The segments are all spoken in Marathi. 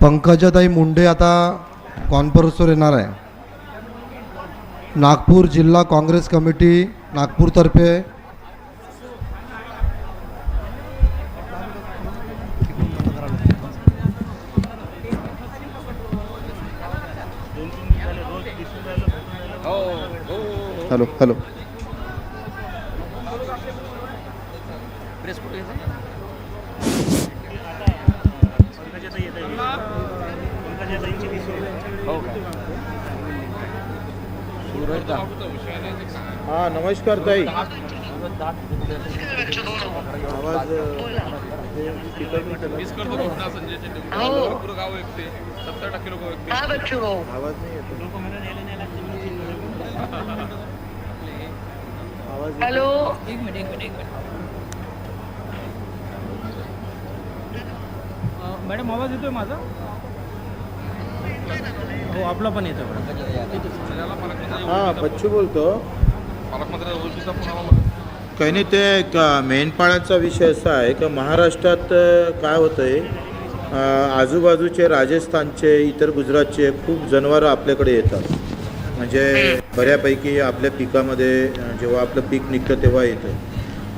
पंकजाताई मुंडे आता कॉन्फरन्सवर येणार आहे. नागपूर जिल्हा काँग्रेस कमिटी नागपूरतर्फे. Hello hello. हा नमस्कार ताई. आवाज हाँ बच्चों आवाज नाही येतो. आवाज येतो. हेलो. अ, मॅडम आवाज येतोय माझा? हो आपला पण येतो. हा बच्चू बोलतो. काही नाही ते एक मेंढपाळांचा विषय असा आहे की महाराष्ट्रात काय होतं आहे आजूबाजूचे राजस्थानचे इतर गुजरातचे खूप जनावरं आपल्याकडे येतात. म्हणजे बऱ्यापैकी आपल्या पिकामध्ये जेव्हा आपलं पीक निघतं तेव्हा येतं.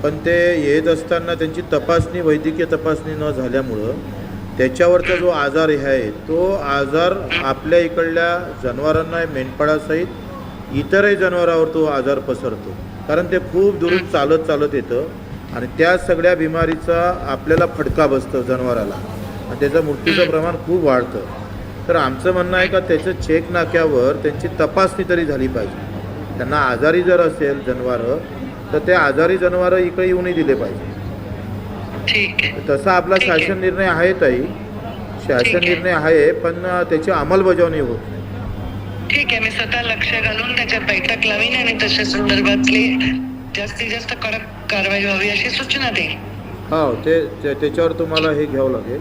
पण ते येत असताना त्यांची तपासणी वैद्यकीय तपासणी न झाल्यामुळं त्याच्यावरचा जो आजार हे आहे तो आजार आपल्या इकडल्या जनावरांना मेंढपाळासहित इतरही जनावरावर तो आजार पसरतो. कारण ते खूप दुरून चालत चालत येतं आणि त्या सगळ्या बिमारीचा आपल्याला फटका बसतो जनावराला. आणि त्याचं मृत्यूचं प्रमाण खूप वाढतं. तर आमचं म्हणणं आहे का त्याचं चेक नाक्यावर त्यांची तपासणी तरी झाली पाहिजे. त्यांना आजारी जर असेल जनावरं तर ते आजारी जनावरं इकडे येऊनही दिले पाहिजे. ठीक तसा आपला ठीक आहे. शासन निर्णय आहे ताई. शासन ठीक आहे. निर्णय आहे पण त्याची अंमलबजावणी होत नाही. ठीक आहे मी स्वतः लक्ष घालून त्याच्यात बैठक लावीन आणि तशा संदर्भातली जास्तीत जास्त कडक कारवाई व्हावी अशी सूचना हो ते ते- त्याच्यावर तुम्हाला हे घ्यावं लागेल.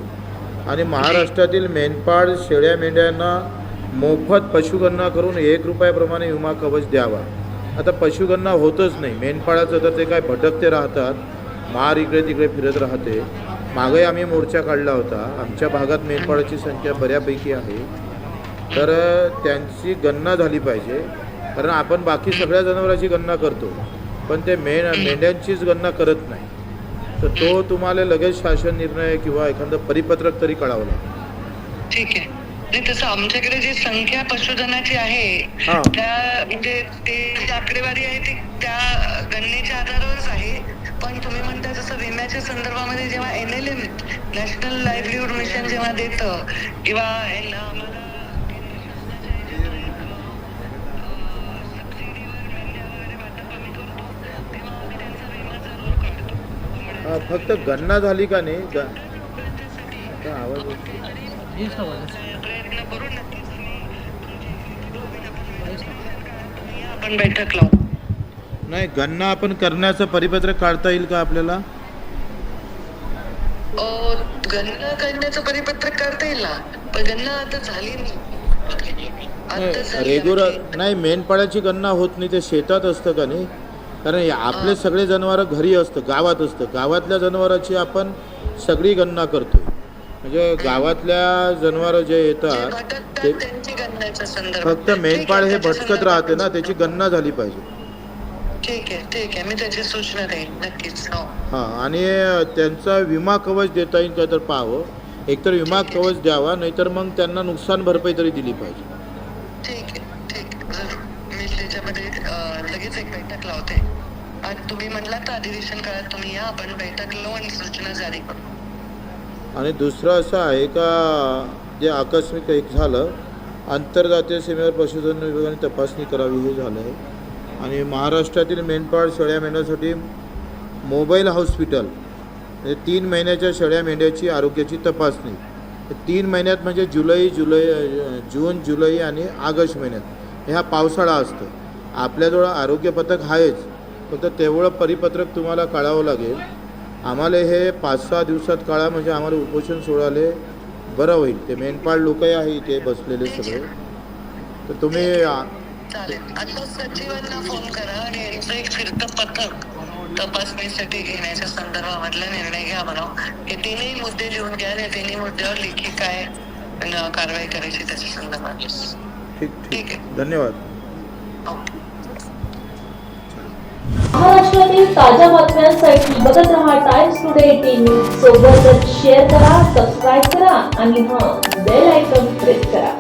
आणि महाराष्ट्रातील मेंढपाळ शेळ्या मेंढ्यांना मोफत पशुगणना करून एक रुपयाप्रमाणे विमा कवच द्यावा. आता पशुगणना होतच नाही. मेंढपाळाचं तर ते काय भटकते राहतात. मार इकडे तिकडे फिरत राहते. मागे आम्ही मोर्चा काढला होता. आमच्या भागात मेंढपाळाची संख्या बऱ्यापैकी आहे. तर त्यांची गणना झाली पाहिजे. कारण आपण बाकी सगळ्या जनावरांची गणना करतो. पण ते मे मेंढ्यांचीच गणना करत नाही. तर तो तुम्हाला लगेच शासन निर्णय किंवा एखादं परिपत्रक तरी कळावं लागेल. ठीक आहे. नाही तसं आमच्याकडे जी संख्या पशुधनाची आहे हा. त्या म्हणजे ते आकडेवारी आहे ती त्या गणनेच्या आधारावरच आहे. पण तुम्ही म्हणता जसं विम्याच्या संदर्भामध्ये जेव्हा N L M national livelihood mission जेव्हा देतं किंवा. हा, फक्त गणना झाली का नाही प्रयत्न आपण बैठक लावू नाही गणना आपण करण्याचं परिपत्रक काढता येईल का आपल्याला? अ, गणना करण्याचं परिपत्रक करता येईल ना? पण गणना आता झाली नाही. आता झाली रेग्युलर नाही. नाही मेंढपाळाची गणना होत नाही ते शेतात असतं का नाही? कारण हे आपले सगळे जनावरं घरी असतं गावात असतं. गावातल्या जनावरांची आपण सगळी गणना करतो म्हणजे गावातल्या जनावरं जे जे येतात भटकतात ते त्यांची गणनेचा संदर्भ फक्त मेंढपाळ हे भटकत राहते ना त्याची गणना झाली पाहिजे. ठीक आहे ठीक आहे. मी त्याची सूचना देईन. नक्कीच हो. हां आणि त्यांचा विमा कवच देता येईल का तर पाहावं एकतर विमा कवच द्यावा नाहीतर मग त्यांना नुकसान भरपाई तरी दिली पाहिजे. ठीक आहे ठीक आहे. जरूर मी त्याच्यामध्ये अ, लगेच एक बैठक लावते. आणि तुम्ही म्हटलात तर अधिवेशन काळात तुम्ही या आपण बैठक लावू आणि सूचना जारी करू. आणि दुसरं असं आहे का जे आकस्मिक एक झालं आंतरजातीय सीमेवर पशुधन विभागाने तपासणी करावी हे झालं आहे आणि महाराष्ट्रातील मेंढपाळ शेळ्या मेंढ्यासाठी मोबाईल हॉस्पिटल म्हणजे तीन महिन्याच्या शेळ्या मेंढ्याची आरोग्याची तपासणी. तीन महिन्यात म्हणजे जुलै जुलै जून जुलै आणि ऑगस्ट महिन्यात. ह्या पावसाळा असतो. आपल्याजवळ आरोग्य पथक आहेच फक्त तेवढं परिपत्रक तुम्हाला काढावं लागेल. आम्हाला हे पाच सहा दिवसात काळा म्हणजे आम्हाला उपोषण सोडाले बरं होईल. ते मेंढपाळ लोकही आहे इथे बसलेले सगळे. तर तुम्ही चालेल. आता सचिवांना फोन करा आणि यांचं एक फिरतं पथक तपासणीसाठी घेण्याच्या संदर्भामधला निर्णय घ्या म्हणा. हे तिन्ही मुद्दे लिहून घ्या आणि तिन्ही मुद्द्यावर लेखी काय कारवाई करायची त्याच्या संदर्भात. ठीक ठीक. ठीक आहे. धन्यवाद. ओके महाराष्ट्रातील ताज्या बातम्यांसाठी बघत रहा टाइम्स टुडे एटीन न्यूज सोबतच शेअर करा सबस्क्राईब करा आणि हां बेल आयकॉन प्रेस करा.